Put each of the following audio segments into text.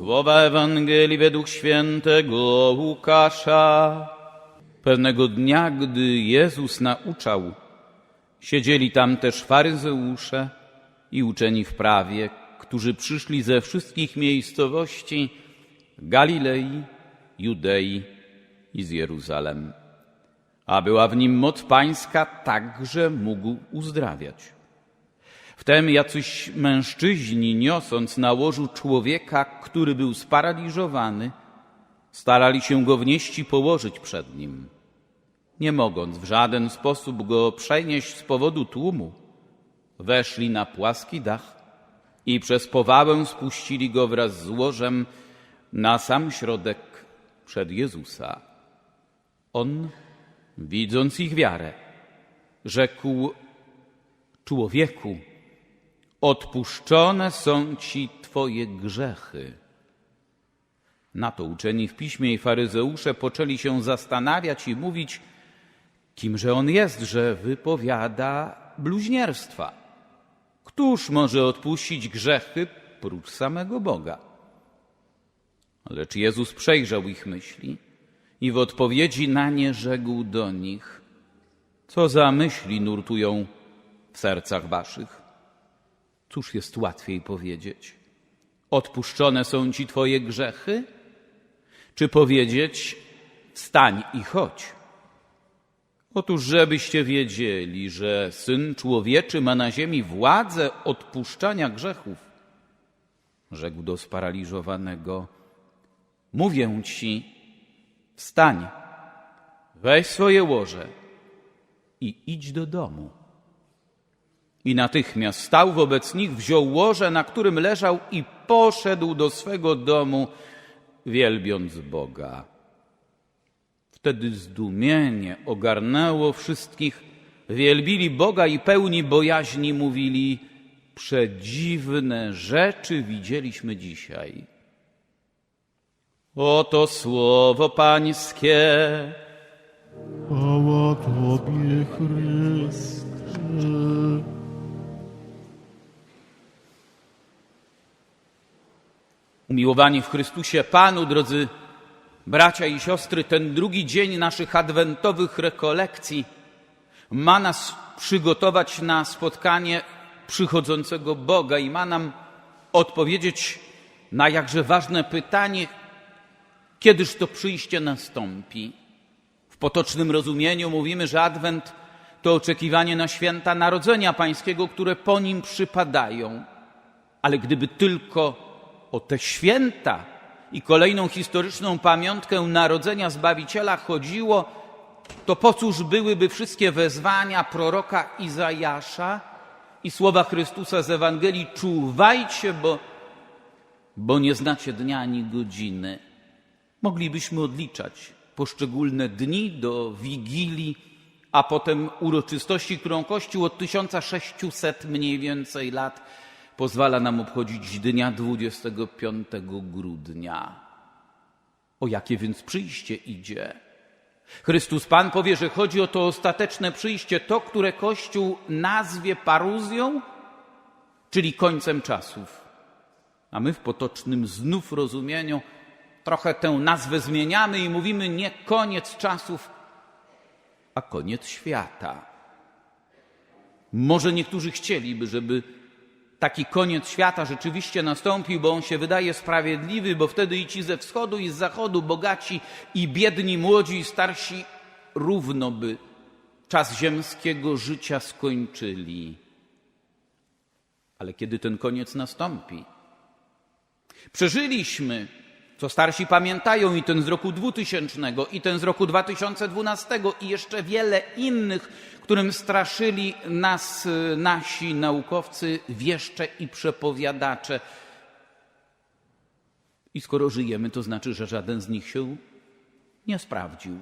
Słowa Ewangelii według świętego Łukasza. Pewnego dnia, gdy Jezus nauczał, siedzieli tam też faryzeusze i uczeni w prawie, którzy przyszli ze wszystkich miejscowości Galilei, Judei i z Jeruzalem. A była w nim moc pańska, tak, że mógł uzdrawiać. Wtem jacyś mężczyźni, niosąc na łożu człowieka, który był sparaliżowany, starali się go wnieść i położyć przed nim. Nie mogąc w żaden sposób go przenieść z powodu tłumu, weszli na płaski dach i przez powałę spuścili go wraz z łożem na sam środek przed Jezusa. On, widząc ich wiarę, rzekł człowieku, odpuszczone są ci twoje grzechy. Na to uczeni w piśmie i faryzeusze poczęli się zastanawiać i mówić, kimże on jest, że wypowiada bluźnierstwa. Któż może odpuścić grzechy prócz samego Boga? Lecz Jezus przejrzał ich myśli i w odpowiedzi na nie rzekł do nich, co za myśli nurtują w sercach waszych? Cóż jest łatwiej powiedzieć? Odpuszczone są ci twoje grzechy? Czy powiedzieć, wstań i chodź? Otóż, żebyście wiedzieli, że Syn Człowieczy ma na ziemi władzę odpuszczania grzechów, rzekł do sparaliżowanego, mówię ci, wstań, weź swoje łoże i idź do domu. I natychmiast stał wobec nich, wziął łoże, na którym leżał i poszedł do swego domu, wielbiąc Boga. Wtedy zdumienie ogarnęło wszystkich, wielbili Boga i pełni bojaźni mówili, przedziwne rzeczy widzieliśmy dzisiaj. Oto słowo Pańskie. Chwała Tobie, Chryste. Umiłowani w Chrystusie Panu, drodzy bracia i siostry, ten drugi dzień naszych adwentowych rekolekcji ma nas przygotować na spotkanie przychodzącego Boga i ma nam odpowiedzieć na jakże ważne pytanie, kiedyż to przyjście nastąpi. W potocznym rozumieniu mówimy, że Adwent to oczekiwanie na święta Narodzenia Pańskiego, które po nim przypadają. Ale gdyby tylko o te święta i kolejną historyczną pamiątkę narodzenia Zbawiciela chodziło, to po cóż byłyby wszystkie wezwania proroka Izajasza i słowa Chrystusa z Ewangelii czuwajcie, bo, bo nie znacie dnia ani godziny. Moglibyśmy odliczać poszczególne dni do Wigilii, a potem uroczystości, którą Kościół od 1600 mniej więcej lat pozwala nam obchodzić dnia 25 grudnia. O jakie więc przyjście idzie? Chrystus Pan powie, że chodzi o to ostateczne przyjście, to, które Kościół nazwie paruzją, czyli końcem czasów. A my w potocznym znów rozumieniu trochę tę nazwę zmieniamy i mówimy nie koniec czasów, a koniec świata. Może niektórzy chcieliby, żeby taki koniec świata rzeczywiście nastąpił, bo on się wydaje sprawiedliwy, bo wtedy i ci ze wschodu, i z zachodu, bogaci i biedni, młodzi i starsi, równo by czas ziemskiego życia skończyli. Ale kiedy ten koniec nastąpi? Przeżyliśmy, co starsi pamiętają, i ten z roku 2000, i ten z roku 2012, i jeszcze wiele innych, którym straszyli nas y, nasi naukowcy, wieszcze i przepowiadacze. I skoro żyjemy, to znaczy, że żaden z nich się nie sprawdził.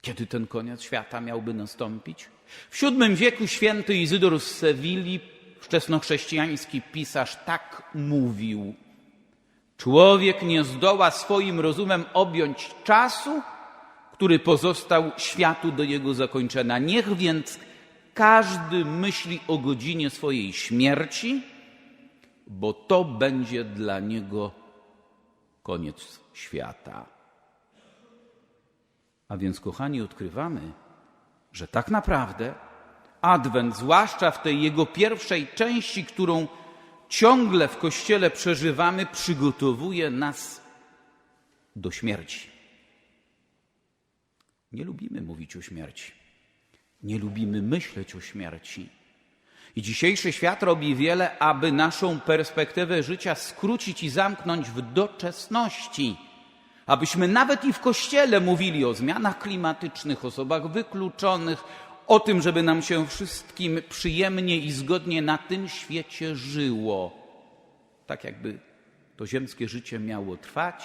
Kiedy ten koniec świata miałby nastąpić? W VII wieku święty Izydor z Sewilli, wczesnochrześcijański pisarz, tak mówił. Człowiek nie zdoła swoim rozumem objąć czasu, który pozostał światu do jego zakończenia. Niech więc każdy myśli o godzinie swojej śmierci bo to będzie dla niego koniec świata. A więc, kochani, odkrywamy, że tak naprawdę Adwent, zwłaszcza w tej jego pierwszej części, którą ciągle w Kościele przeżywamy, przygotowuje nas do śmierci. Nie lubimy mówić o śmierci. Nie lubimy myśleć o śmierci. I dzisiejszy świat robi wiele, aby naszą perspektywę życia skrócić i zamknąć w doczesności. Abyśmy nawet i w kościele mówili o zmianach klimatycznych, osobach wykluczonych, o tym, żeby nam się wszystkim przyjemnie i zgodnie na tym świecie żyło. Tak jakby to ziemskie życie miało trwać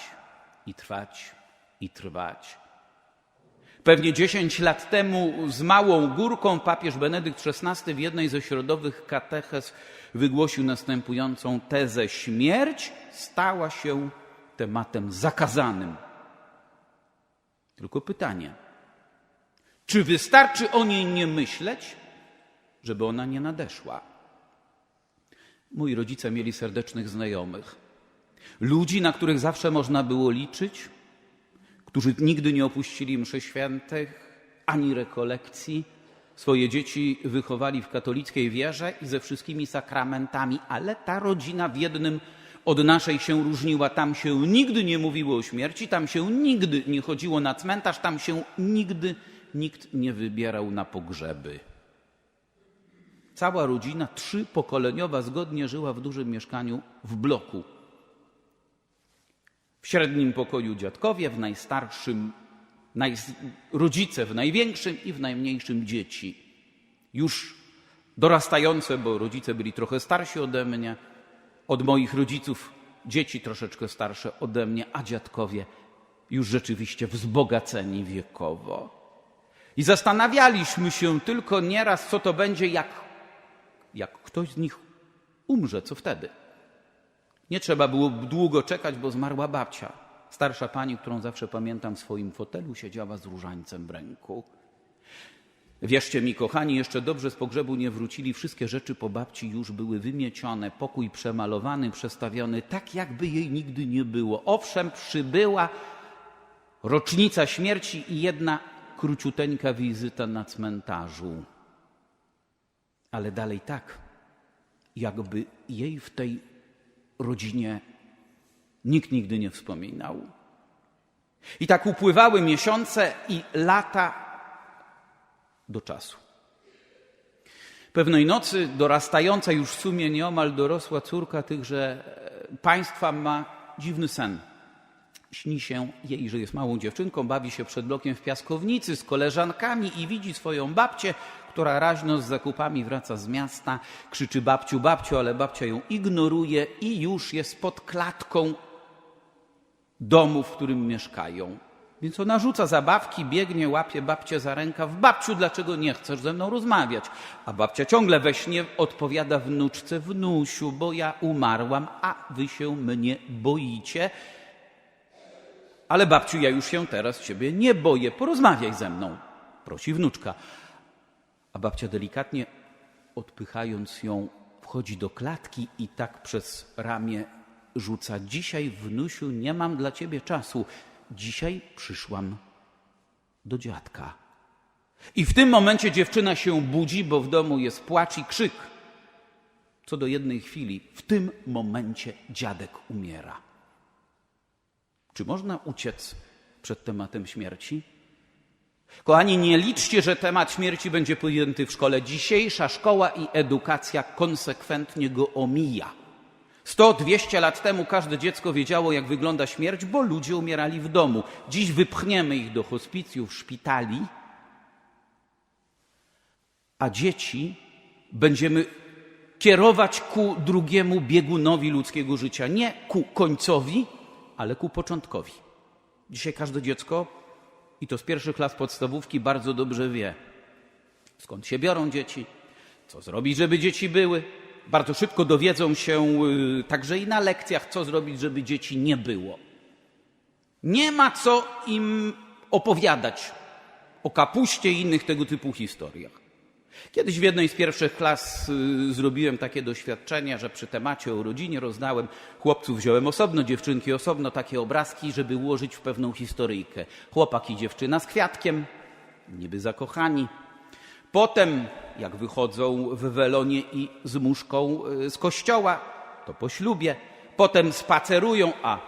i trwać i trwać. Pewnie 10 lat temu z małą górką papież Benedykt XVI w jednej ze środowych katechez wygłosił następującą tezę: Śmierć stała się tematem zakazanym. Tylko pytanie: czy wystarczy o niej nie myśleć, żeby ona nie nadeszła? Moi rodzice mieli serdecznych znajomych, ludzi, na których zawsze można było liczyć, którzy nigdy nie opuścili mszy świętych ani rekolekcji. Swoje dzieci wychowali w katolickiej wierze i ze wszystkimi sakramentami, ale ta rodzina w jednym od naszej się różniła. Tam się nigdy nie mówiło o śmierci, tam się nigdy nie chodziło na cmentarz, tam się nigdy nikt nie wybierał na pogrzeby. Cała rodzina, trzypokoleniowa, zgodnie żyła w dużym mieszkaniu w bloku. W średnim pokoju dziadkowie, w najstarszym naj... rodzice, w największym i w najmniejszym dzieci. Już dorastające, bo rodzice byli trochę starsi ode mnie, od moich rodziców dzieci troszeczkę starsze ode mnie, a dziadkowie już rzeczywiście wzbogaceni wiekowo. I zastanawialiśmy się tylko nieraz, co to będzie, jak, jak ktoś z nich umrze, co wtedy. Nie trzeba było długo czekać, bo zmarła babcia. Starsza pani, którą zawsze pamiętam w swoim fotelu, siedziała z różańcem w ręku. Wierzcie mi, kochani, jeszcze dobrze z pogrzebu nie wrócili. Wszystkie rzeczy po babci już były wymiecione, pokój przemalowany, przestawiony, tak jakby jej nigdy nie było. Owszem, przybyła rocznica śmierci i jedna króciuteńka wizyta na cmentarzu. Ale dalej tak, jakby jej w tej rodzinie nikt nigdy nie wspominał. I tak upływały miesiące i lata do czasu. Pewnej nocy dorastająca już w sumie nieomal dorosła córka tychże państwa ma dziwny sen. Śni się jej, że jest małą dziewczynką, bawi się przed blokiem w piaskownicy z koleżankami i widzi swoją babcię, która raźno z zakupami wraca z miasta, krzyczy babciu, babciu, ale babcia ją ignoruje i już jest pod klatką domu, w którym mieszkają. Więc ona rzuca zabawki, biegnie, łapie babcię za rękaw. Babciu, dlaczego nie chcesz ze mną rozmawiać? A babcia ciągle we śnie odpowiada wnuczce, wnusiu, bo ja umarłam, a wy się mnie boicie. Ale babciu, ja już się teraz ciebie nie boję, porozmawiaj ze mną, prosi wnuczka. A babcia delikatnie, odpychając ją, wchodzi do klatki i tak przez ramię rzuca: Dzisiaj, wnusiu, nie mam dla ciebie czasu. Dzisiaj przyszłam do dziadka. I w tym momencie dziewczyna się budzi, bo w domu jest płacz i krzyk. Co do jednej chwili, w tym momencie dziadek umiera. Czy można uciec przed tematem śmierci? Kochani, nie liczcie, że temat śmierci będzie podjęty w szkole. Dzisiejsza szkoła i edukacja konsekwentnie go omija. 100-200 lat temu każde dziecko wiedziało, jak wygląda śmierć, bo ludzie umierali w domu. Dziś wypchniemy ich do hospicjów, szpitali, a dzieci będziemy kierować ku drugiemu biegunowi ludzkiego życia. Nie ku końcowi, ale ku początkowi. Dzisiaj każde dziecko, i to z pierwszych klas podstawówki, bardzo dobrze wie, skąd się biorą dzieci, co zrobić, żeby dzieci były. Bardzo szybko dowiedzą się y, także i na lekcjach, co zrobić, żeby dzieci nie było. Nie ma co im opowiadać o kapuście i innych tego typu historiach. Kiedyś w jednej z pierwszych klas y, zrobiłem takie doświadczenie, że przy temacie o rodzinie rozdałem chłopców, wziąłem osobno, dziewczynki osobno, takie obrazki, żeby ułożyć w pewną historyjkę. Chłopak i dziewczyna z kwiatkiem, niby zakochani. Potem, jak wychodzą w welonie i z muszką y, z kościoła, to po ślubie. Potem spacerują, a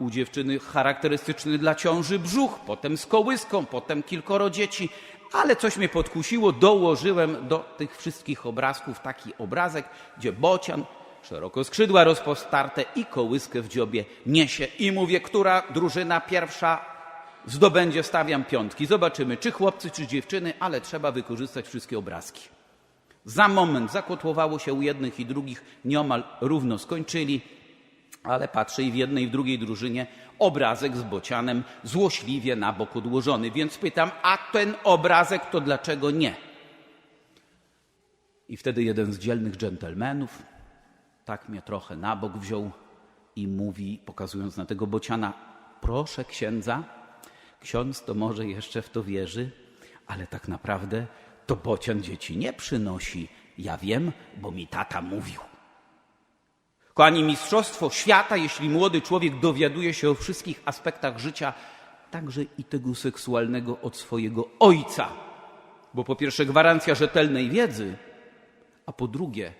u dziewczyny charakterystyczny dla ciąży brzuch, potem z kołyską, potem kilkoro dzieci. Ale coś mnie podkusiło, dołożyłem do tych wszystkich obrazków taki obrazek, gdzie bocian, szeroko skrzydła rozpostarte i kołyskę w dziobie niesie. I mówię, która drużyna pierwsza zdobędzie, stawiam piątki. Zobaczymy, czy chłopcy, czy dziewczyny, ale trzeba wykorzystać wszystkie obrazki. Za moment zakotłowało się u jednych i drugich, nieomal równo skończyli, ale patrzę i w jednej i w drugiej drużynie obrazek z bocianem złośliwie na bok odłożony. Więc pytam, a ten obrazek to dlaczego nie? I wtedy jeden z dzielnych dżentelmenów tak mnie trochę na bok wziął i mówi, pokazując na tego bociana, proszę księdza, ksiądz to może jeszcze w to wierzy, ale tak naprawdę to bocian dzieci nie przynosi. Ja wiem, bo mi tata mówił. Kochani, mistrzostwo świata, jeśli młody człowiek dowiaduje się o wszystkich aspektach życia, także i tego seksualnego od swojego ojca. Bo po pierwsze gwarancja rzetelnej wiedzy, a po drugie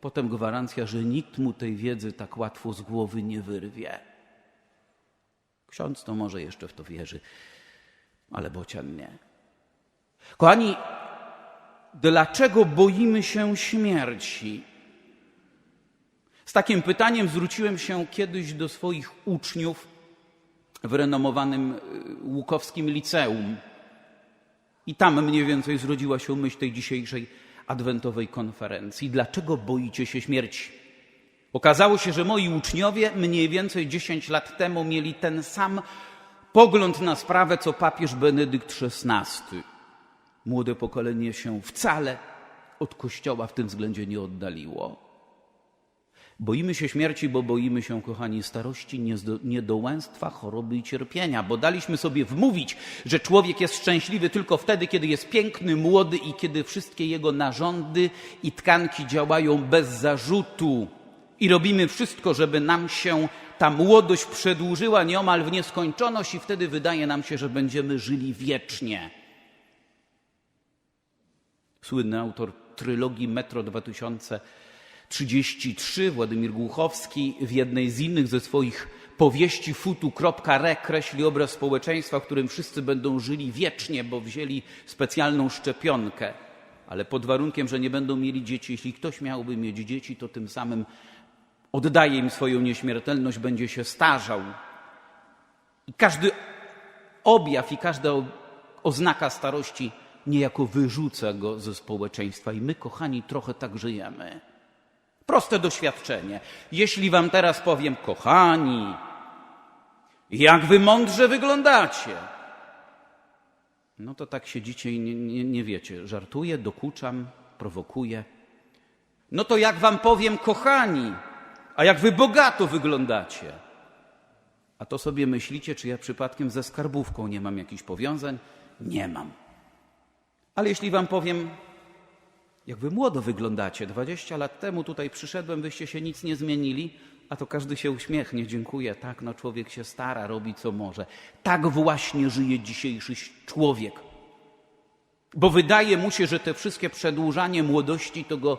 potem gwarancja, że nikt mu tej wiedzy tak łatwo z głowy nie wyrwie. Ksiądz to może jeszcze w to wierzy, ale bocian nie. Kochani, dlaczego boimy się śmierci? Z takim pytaniem zwróciłem się kiedyś do swoich uczniów w renomowanym y, Łukowskim Liceum. I tam mniej więcej zrodziła się myśl tej dzisiejszej adwentowej konferencji. Dlaczego boicie się śmierci? Okazało się, że moi uczniowie mniej więcej 10 lat temu mieli ten sam pogląd na sprawę, co papież Benedykt XVI. Młode pokolenie się wcale od Kościoła w tym względzie nie oddaliło. Boimy się śmierci, bo boimy się, kochani, starości, niedołęstwa, choroby i cierpienia, bo daliśmy sobie wmówić, że człowiek jest szczęśliwy tylko wtedy, kiedy jest piękny, młody i kiedy wszystkie jego narządy i tkanki działają bez zarzutu. I robimy wszystko, żeby nam się ta młodość przedłużyła nieomal w nieskończoność, i wtedy wydaje nam się, że będziemy żyli wiecznie. Słynny autor trylogii Metro 2033, Władimir Głuchowski, w jednej z innych ze swoich powieści futu.re kreśli obraz społeczeństwa, w którym wszyscy będą żyli wiecznie, bo wzięli specjalną szczepionkę, ale pod warunkiem, że nie będą mieli dzieci. Jeśli ktoś miałby mieć dzieci, to tym samym oddaje im swoją nieśmiertelność, będzie się starzał. I każdy objaw i każda oznaka starości niejako wyrzuca go ze społeczeństwa. I my, kochani, trochę tak żyjemy. Proste doświadczenie. Jeśli wam teraz powiem, kochani, jak wy mądrze wyglądacie, no to tak siedzicie i nie, nie, nie wiecie. Żartuję, dokuczam, prowokuję. No to jak wam powiem, kochani, a jak wy bogato wyglądacie, a to sobie myślicie, czy ja przypadkiem ze skarbówką nie mam jakichś powiązań? Nie mam. Ale jeśli wam powiem, jak wy młodo wyglądacie, 20 lat temu tutaj przyszedłem, wyście się nic nie zmienili, a to każdy się uśmiechnie, dziękuję. Tak, no człowiek się stara, robi co może. Tak właśnie żyje dzisiejszy człowiek. Bo wydaje mu się, że te wszystkie przedłużanie młodości to go,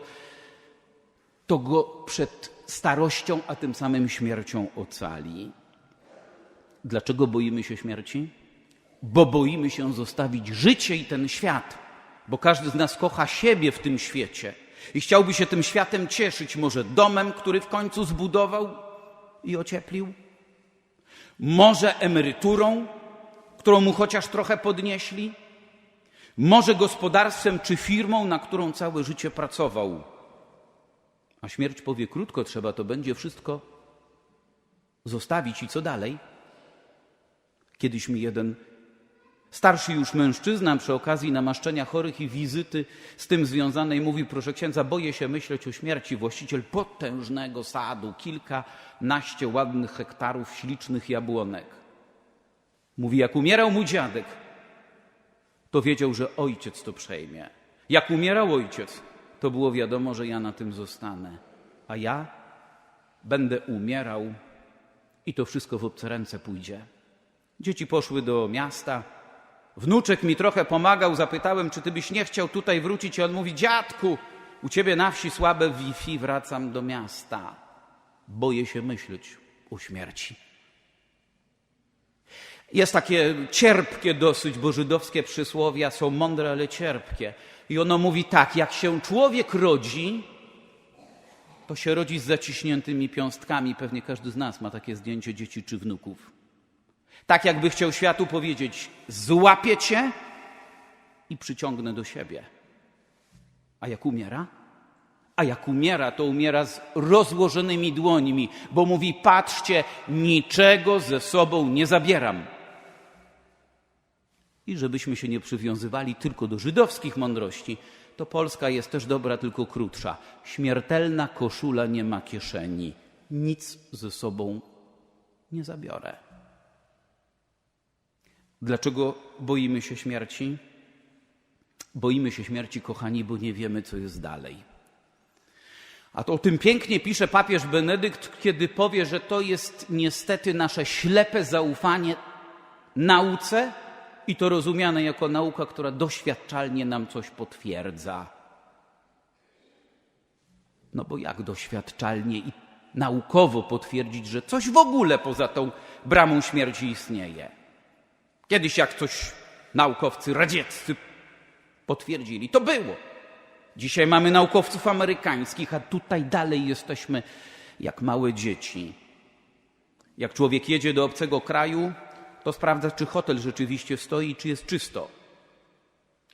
to go przed starością, a tym samym śmiercią ocali. Dlaczego boimy się śmierci? Bo boimy się zostawić życie i ten świat, bo każdy z nas kocha siebie w tym świecie i chciałby się tym światem cieszyć, może domem, który w końcu zbudował i ocieplił, może emeryturą, którą mu chociaż trochę podnieśli, może gospodarstwem czy firmą, na którą całe życie pracował. A śmierć powie krótko, trzeba to będzie wszystko zostawić i co dalej? Kiedyś mi jeden starszy już mężczyzna przy okazji namaszczenia chorych i wizyty z tym związanej mówi, proszę księdza, boję się myśleć o śmierci. Właściciel potężnego sadu, kilkanaście ładnych hektarów ślicznych jabłonek. Mówi, jak umierał mój dziadek, to wiedział, że ojciec to przejmie. Jak umierał ojciec, to było wiadomo, że ja na tym zostanę. A ja będę umierał i to wszystko w obce ręce pójdzie. Dzieci poszły do miasta. Wnuczek mi trochę pomagał. Zapytałem, czy ty byś nie chciał tutaj wrócić. I on mówi: Dziadku, u ciebie na wsi słabe Wi-Fi, wracam do miasta. Boję się myśleć o śmierci. Jest takie cierpkie dosyć, bo żydowskie przysłowia są mądre, ale cierpkie. I ono mówi tak: jak się człowiek rodzi, to się rodzi z zaciśniętymi piąstkami. Pewnie każdy z nas ma takie zdjęcie dzieci czy wnuków. Tak jakby chciał światu powiedzieć: złapię cię i przyciągnę do siebie. A jak umiera? A jak umiera, to umiera z rozłożonymi dłońmi, bo mówi: Patrzcie, niczego ze sobą nie zabieram. I żebyśmy się nie przywiązywali tylko do żydowskich mądrości, to Polska jest też dobra, tylko krótsza. Śmiertelna koszula nie ma kieszeni. Nic ze sobą nie zabiorę. Dlaczego boimy się śmierci? Boimy się śmierci, kochani, bo nie wiemy, co jest dalej. A to o tym pięknie pisze papież Benedykt, kiedy powie, że to jest niestety nasze ślepe zaufanie nauce i to rozumiane jako nauka, która doświadczalnie nam coś potwierdza. No bo jak doświadczalnie i naukowo potwierdzić, że coś w ogóle poza tą bramą śmierci istnieje? Kiedyś jak coś naukowcy radzieccy potwierdzili, to było. Dzisiaj mamy naukowców amerykańskich, a tutaj dalej jesteśmy jak małe dzieci. Jak człowiek jedzie do obcego kraju, to sprawdza, czy hotel rzeczywiście stoi, czy jest czysto.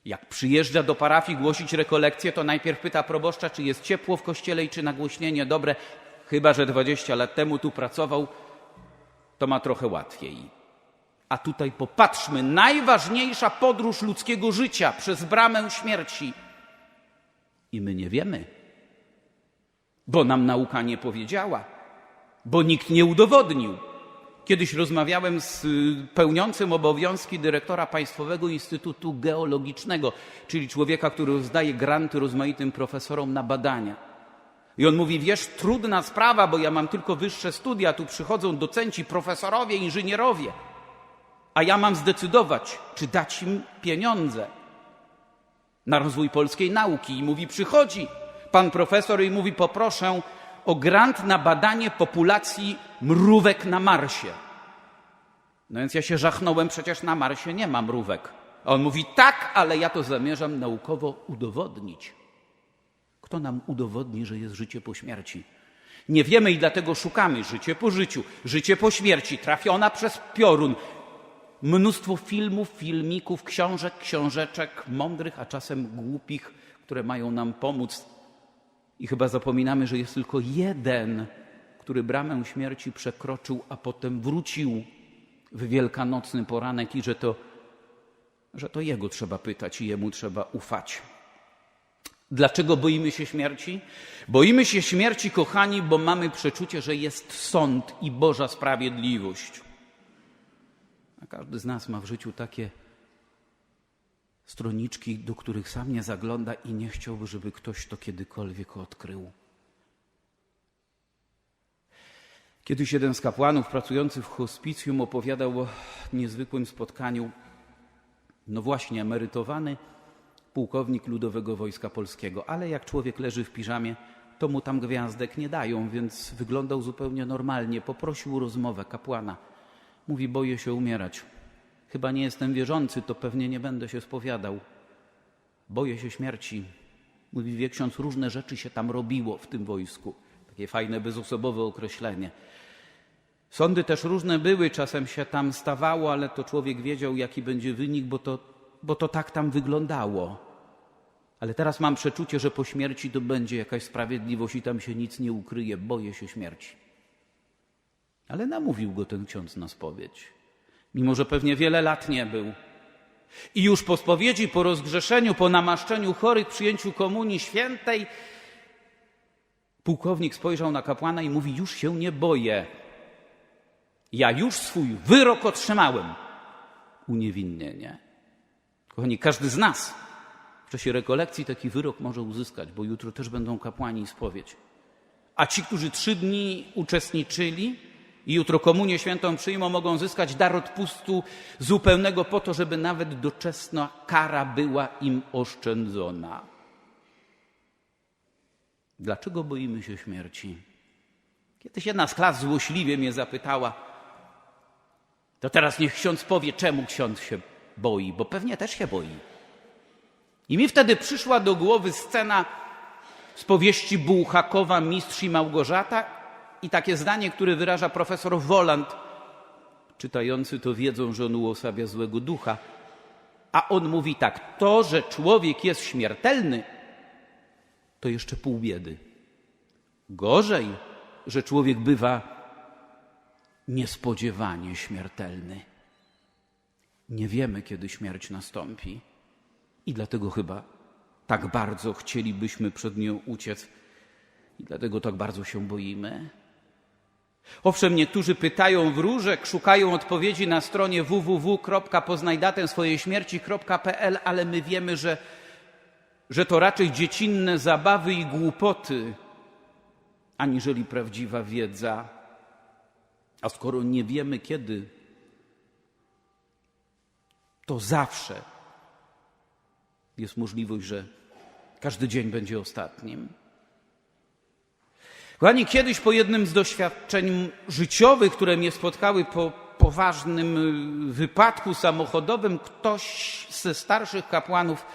Jak przyjeżdża do parafii głosić rekolekcję, to najpierw pyta proboszcza, czy jest ciepło w kościele i czy nagłośnienie dobre. Chyba, że 20 lat temu tu pracował, to ma trochę łatwiej. A tutaj popatrzmy, najważniejsza podróż ludzkiego życia przez bramę śmierci. I my nie wiemy, bo nam nauka nie powiedziała, bo nikt nie udowodnił. Kiedyś rozmawiałem z y, pełniącym obowiązki dyrektora Państwowego Instytutu Geologicznego, czyli człowieka, który rozdaje granty rozmaitym profesorom na badania. I on mówi: Wiesz, trudna sprawa, bo ja mam tylko wyższe studia, tu przychodzą docenci, profesorowie, inżynierowie, a ja mam zdecydować, czy dać im pieniądze na rozwój polskiej nauki. I mówi: Przychodzi pan profesor i mówi: Poproszę o grant na badanie populacji mrówek na Marsie. No więc ja się żachnąłem, przecież na Marsie nie ma mrówek. A on mówi: Tak, ale ja to zamierzam naukowo udowodnić. Kto nam udowodni, że jest życie po śmierci? Nie wiemy i dlatego szukamy życie po życiu, życie po śmierci, trafiona przez piorun. Mnóstwo filmów, filmików, książek, książeczek, mądrych, a czasem głupich, które mają nam pomóc. I chyba zapominamy, że jest tylko jeden, który bramę śmierci przekroczył, a potem wrócił w wielkanocny poranek i że to, że to jego trzeba pytać i jemu trzeba ufać. Dlaczego boimy się śmierci? Boimy się śmierci, kochani, bo mamy przeczucie, że jest sąd i Boża sprawiedliwość. A każdy z nas ma w życiu takie stroniczki, do których sam nie zagląda i nie chciałby, żeby ktoś to kiedykolwiek odkrył. Kiedyś jeden z kapłanów pracujących w hospicjum opowiadał o niezwykłym spotkaniu. No właśnie, emerytowany pułkownik Ludowego Wojska Polskiego, ale jak człowiek leży w piżamie, to mu tam gwiazdek nie dają, więc wyglądał zupełnie normalnie. Poprosił rozmowę kapłana. Mówi: Boję się umierać. Chyba nie jestem wierzący, to pewnie nie będę się spowiadał. Boję się śmierci. Mówi: Wie ksiądz, różne rzeczy się tam robiło w tym wojsku. Takie fajne, bezosobowe określenie. Sądy też różne były, czasem się tam stawało, ale to człowiek wiedział, jaki będzie wynik, bo to, bo to tak tam wyglądało. Ale teraz mam przeczucie, że po śmierci to będzie jakaś sprawiedliwość i tam się nic nie ukryje. Boję się śmierci. Ale namówił go ten ksiądz na spowiedź, mimo że pewnie wiele lat nie był. I już po spowiedzi, po rozgrzeszeniu, po namaszczeniu chorych, przyjęciu komunii świętej, pułkownik spojrzał na kapłana i mówi: Już się nie boję. Ja już swój wyrok otrzymałem. Uniewinnienie. Kochani, każdy z nas w czasie rekolekcji taki wyrok może uzyskać, bo jutro też będą kapłani i spowiedź. A ci, którzy trzy dni uczestniczyli i jutro komunię świętą przyjmą, mogą zyskać dar odpustu zupełnego po to, żeby nawet doczesna kara była im oszczędzona. Dlaczego boimy się śmierci? Kiedyś jedna z klas złośliwie mnie zapytała, to teraz niech ksiądz powie, czemu ksiądz się boi, bo pewnie też się boi. I mi wtedy przyszła do głowy scena z powieści Bułhakowa Mistrz i Małgorzata takie zdanie, które wyraża profesor Woland. Czytający to wiedzą, że on uosabia złego ducha. A on mówi tak, to, że człowiek jest śmiertelny, to jeszcze pół biedy. Gorzej, że człowiek bywa niespodziewanie śmiertelny. Nie wiemy, kiedy śmierć nastąpi. I dlatego chyba tak bardzo chcielibyśmy przed nią uciec i dlatego tak bardzo się boimy. Owszem, niektórzy pytają wróżek, szukają odpowiedzi na stronie www.poznajdatę swojej śmierci.pl, ale my wiemy, że, że to raczej dziecinne zabawy i głupoty, aniżeli prawdziwa wiedza. A skoro nie wiemy kiedy, to zawsze jest możliwość, że każdy dzień będzie ostatnim. Kochani, kiedyś po jednym z doświadczeń życiowych, które mnie spotkały po poważnym y, wypadku samochodowym, ktoś ze starszych kapłanów,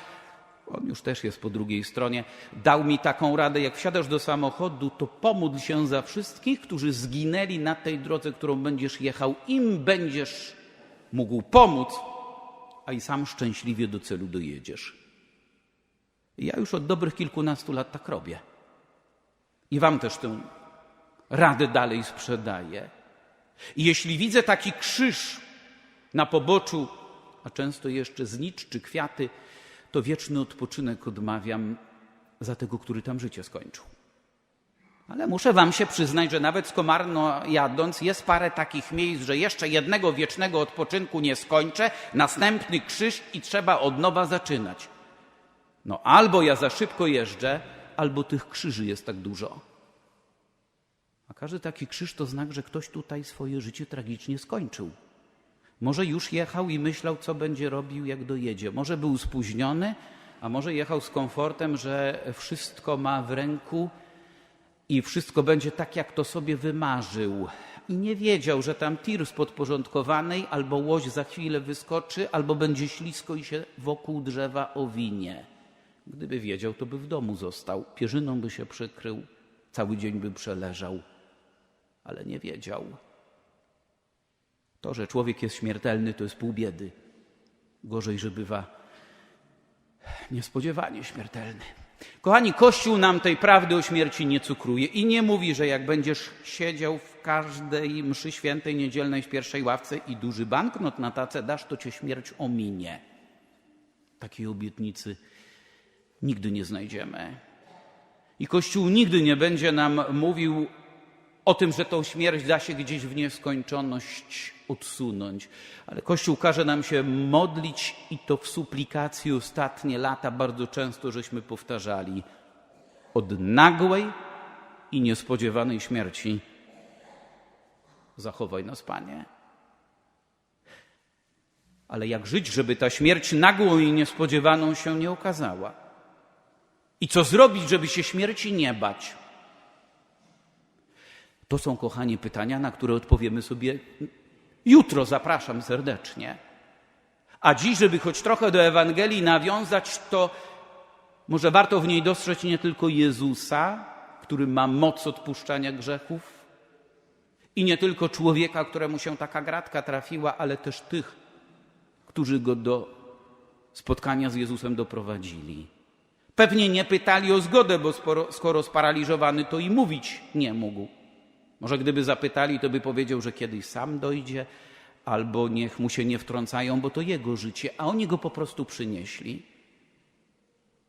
on już też jest po drugiej stronie, dał mi taką radę, jak wsiadasz do samochodu, to pomódl się za wszystkich, którzy zginęli na tej drodze, którą będziesz jechał. Im będziesz mógł pomóc, a i sam szczęśliwie do celu dojedziesz. Ja już od dobrych kilkunastu lat tak robię. I wam też tę radę dalej sprzedaję. I jeśli widzę taki krzyż na poboczu, a często jeszcze znicz czy kwiaty, to wieczny odpoczynek odmawiam za tego, który tam życie skończył. Ale muszę wam się przyznać, że nawet z Komarno jadąc jest parę takich miejsc, że jeszcze jednego wiecznego odpoczynku nie skończę, następny krzyż i trzeba od nowa zaczynać. No albo ja za szybko jeżdżę, albo tych krzyży jest tak dużo. A każdy taki krzyż to znak, że ktoś tutaj swoje życie tragicznie skończył. Może już jechał i myślał, co będzie robił, jak dojedzie. Może był spóźniony, a może jechał z komfortem, że wszystko ma w ręku i wszystko będzie tak, jak to sobie wymarzył. I nie wiedział, że tam tir z podporządkowanej albo łoś za chwilę wyskoczy, albo będzie ślisko i się wokół drzewa owinie. Gdyby wiedział, to by w domu został, pierzyną by się przykrył, cały dzień by przeleżał, ale nie wiedział. To, że człowiek jest śmiertelny, to jest pół biedy. Gorzej, że bywa niespodziewanie śmiertelny. Kochani, Kościół nam tej prawdy o śmierci nie cukruje i nie mówi, że jak będziesz siedział w każdej mszy świętej niedzielnej w pierwszej ławce i duży banknot na tacę dasz, to cię śmierć ominie. Takiej obietnicy nigdy nie znajdziemy. I Kościół nigdy nie będzie nam mówił o tym, że tą śmierć da się gdzieś w nieskończoność odsunąć. Ale Kościół każe nam się modlić i to w suplikacji ostatnie lata bardzo często żeśmy powtarzali. Od nagłej i niespodziewanej śmierci zachowaj nas, Panie. Ale jak żyć, żeby ta śmierć nagłą i niespodziewaną się nie okazała? I co zrobić, żeby się śmierci nie bać? To są, kochani, pytania, na które odpowiemy sobie jutro. Zapraszam serdecznie. A dziś, żeby choć trochę do Ewangelii nawiązać, to może warto w niej dostrzec nie tylko Jezusa, który ma moc odpuszczania grzechów, i nie tylko człowieka, któremu się taka gratka trafiła, ale też tych, którzy go do spotkania z Jezusem doprowadzili. Pewnie nie pytali o zgodę, bo sporo, skoro sparaliżowany, to i mówić nie mógł. Może gdyby zapytali, to by powiedział, że kiedyś sam dojdzie, albo niech mu się nie wtrącają, bo to jego życie, a oni go po prostu przynieśli.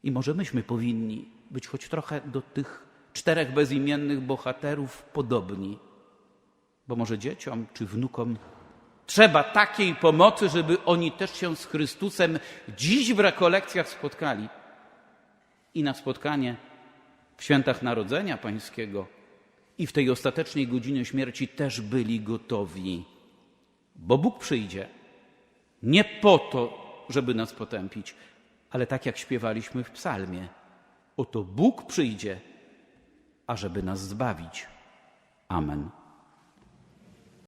I może myśmy powinni być choć trochę do tych czterech bezimiennych bohaterów podobni, bo może dzieciom czy wnukom trzeba takiej pomocy, żeby oni też się z Chrystusem dziś w rekolekcjach spotkali i na spotkanie w świętach Narodzenia Pańskiego i w tej ostatecznej godzinie śmierci też byli gotowi. Bo Bóg przyjdzie nie po to, żeby nas potępić, ale tak jak śpiewaliśmy w psalmie. Oto Bóg przyjdzie, ażeby nas zbawić. Amen.